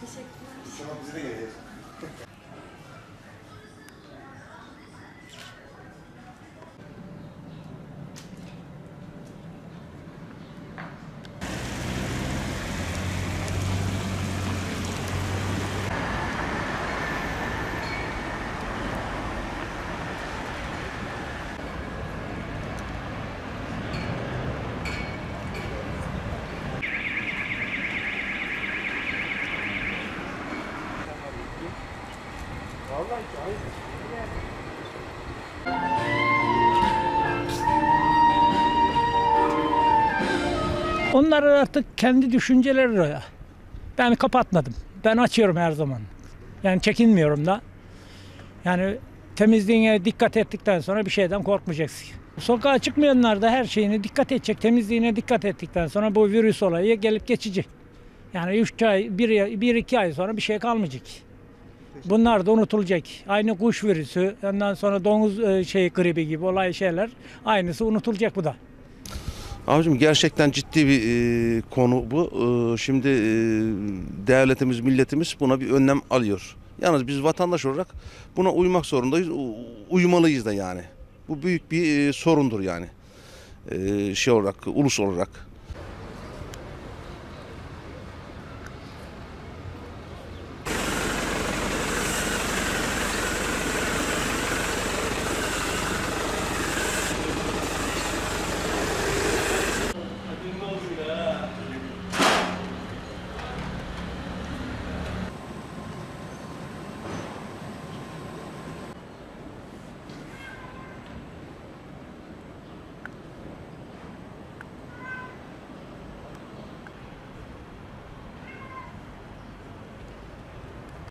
Teşekkürler. Tamam bize de geleceğiz. Onlar artık kendi düşünceleri ya. Ben kapatmadım. Ben açıyorum her zaman. Yani çekinmiyorum da. Yani temizliğine dikkat ettikten sonra bir şeyden korkmayacaksın. Sokağa çıkmayanlar da her şeyine dikkat edecek. Temizliğine dikkat ettikten sonra bu virüs olayı gelip geçecek. Yani 3 ay, 1-2 ay sonra bir şey kalmayacak. Bunlar da unutulacak. Aynı kuş virüsü, ondan sonra domuz e, şey gribi gibi olay şeyler aynısı unutulacak bu da. Abicim gerçekten ciddi bir e, konu bu. E, şimdi e, devletimiz, milletimiz buna bir önlem alıyor. Yalnız biz vatandaş olarak buna uymak zorundayız. u- Uymalıyız da yani. Bu büyük bir e, sorundur yani. E, şey olarak, ulus olarak.